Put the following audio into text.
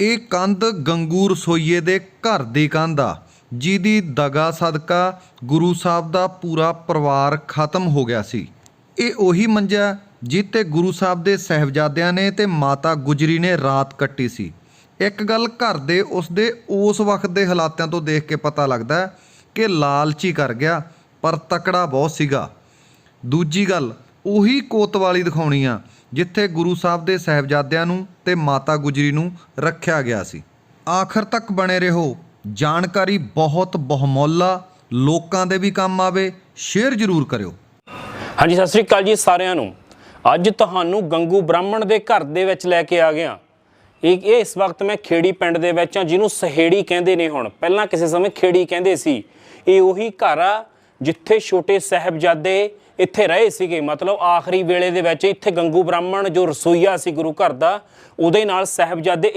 ਇਹ ਕੰਧ ਗੰਗੂ ਰਸੋਈਏ ਦੇ ਘਰ ਦੀ ਕੰਧ ਆ, ਜਿਹਦੀ ਦਗਾ ਸਦਕਾ ਗੁਰੂ ਸਾਹਿਬ ਦਾ ਪੂਰਾ ਪਰਿਵਾਰ ਖਤਮ ਹੋ ਗਿਆ ਸੀ। ਇਹ ਉਹੀ ਮੰਜਾ ਜਿੱਤੇ ਗੁਰੂ ਸਾਹਿਬ ਦੇ ਸਹਿਬਜ਼ਾਦਿਆਂ ਨੇ ਤੇ ਮਾਤਾ ਗੁਜਰੀ ਨੇ ਰਾਤ ਕੱਟੀ ਸੀ। ਇੱਕ ਗੱਲ ਘਰ ਦੇ ਉਸਦੇ ਉਸ ਵਕਤ ਦੇ ਹਾਲਾਤਾਂ ਤੋਂ ਦੇਖ ਕੇ ਪਤਾ ਲੱਗਦਾ ਕਿ ਲਾਲਚੀ ਕਰ ਗਿਆ, ਪਰ ਤਕੜਾ ਬਹੁਤ ਸੀਗਾ। ਦੂਜੀ ਗੱਲ ਉਹੀ ਕੋਤਵਾਲੀ ਦਿਖਾਉਣੀ ਆ, ਜਿੱਥੇ ਗੁਰੂ ਸਾਹਿਬ ਦੇ ਸਹਿਬਜ਼ਾਦਿਆਂ ਨੂੰ ਤੇ ਮਾਤਾ ਗੁਜਰੀ ਨੂੰ ਰੱਖਿਆ ਗਿਆ ਸੀ। ਆਖਰ ਤੱਕ ਬਣੇ ਰਹੋ, ਜਾਣਕਾਰੀ ਬਹੁਤ ਬਹੁਮੁੱਲਾ ਲੋਕਾਂ ਦੇ ਵੀ ਕੰਮ ਆਵੇ, ਸ਼ੇਅਰ ਜ਼ਰੂਰ ਕਰਿਓ। ਹਾਂਜੀ, ਸਤਿ ਸ੍ਰੀ ਅਕਾਲ ਜੀ ਸਾਰਿਆਂ ਨੂੰ। ਅੱਜ ਤੁਹਾਨੂੰ ਗੰਗੂ ਬ੍ਰਾਹਮਣ ਦੇ ਘਰ ਦੇ ਵਿੱਚ ਲੈ ਕੇ ਆ ਗਿਆ। ਇਹ ਇਹ ਇਸ ਵਕਤ ਮੈਂ ਖੇੜੀ ਪਿੰਡ ਦੇ ਵਿੱਚ ਆ, ਜਿਹਨੂੰ ਸਹੇੜੀ ਕਹਿੰਦੇ ਨੇ ਹੁਣ। ਪਹਿਲਾਂ ਕਿਸੇ ਸਮੇਂ ਖੇੜੀ ਕਹਿੰਦੇ ਸੀ। ਇਹ ਉਹੀ ਘਰ ਆ ਜਿੱਥੇ ਛੋਟੇ ਸਾਹਿਬਜ਼ਾਦੇ ਇੱਥੇ ਰਹੇ ਸੀਗੇ, ਮਤਲਬ ਆਖਰੀ ਵੇਲੇ ਦੇ ਵਿੱਚ ਇੱਥੇ ਗੰਗੂ ਬ੍ਰਾਹਮਣ ਜੋ ਰਸੋਈਆ ਸੀ ਗੁਰੂ ਘਰ ਦਾ, ਉਹਦੇ ਨਾਲ ਸਾਹਿਬਜ਼ਾਦੇ